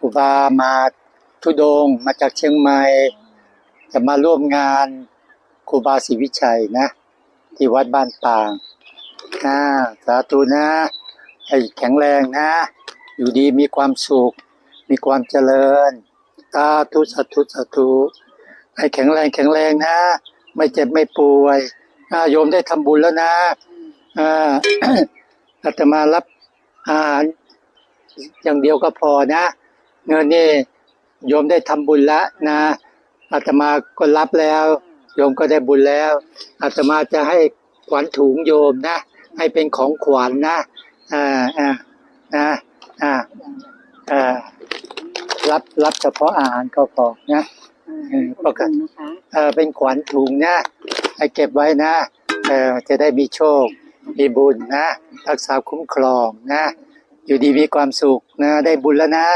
ครูบามาทุดงมาจากเชียงใหม่จะมาร่วมงานครูบาศรีวิชัยนะ ที่วัดบ้านป่างนะสาธุนะ ให้แข็งแรงนะ อยู่ดีมีความสุข มีความเจริญสาธุสาธุสาธุให้แข็งแรงแข็งแรงนะ ไม่เจ็บไม่ป่วยอาโยมได้ทำบุญแล้วนะอ่าอาตมารับอาหารอย่างเดียวก็พอนะ เงินนี่โยมได้ทำบุญแล้วนะอาตมาก็รับแล้วโยมก็ได้บุญแล้วอาตมาจะให้ขวัญถุงโยมนะ ให้เป็นของขวัญนะอ่าอ่าอ่าอ่าอ่ารับรับเฉพาะอาหารก็พอนะเออขอบคุณนะคะเออเป็นขวัญถุงนะให้เก็บไว้นะเออจะได้มีโชค มีบุญนะ รักษาคุ้มครองนะ อยู่ดีมีความสุขนะ ได้บุญแล้วนะ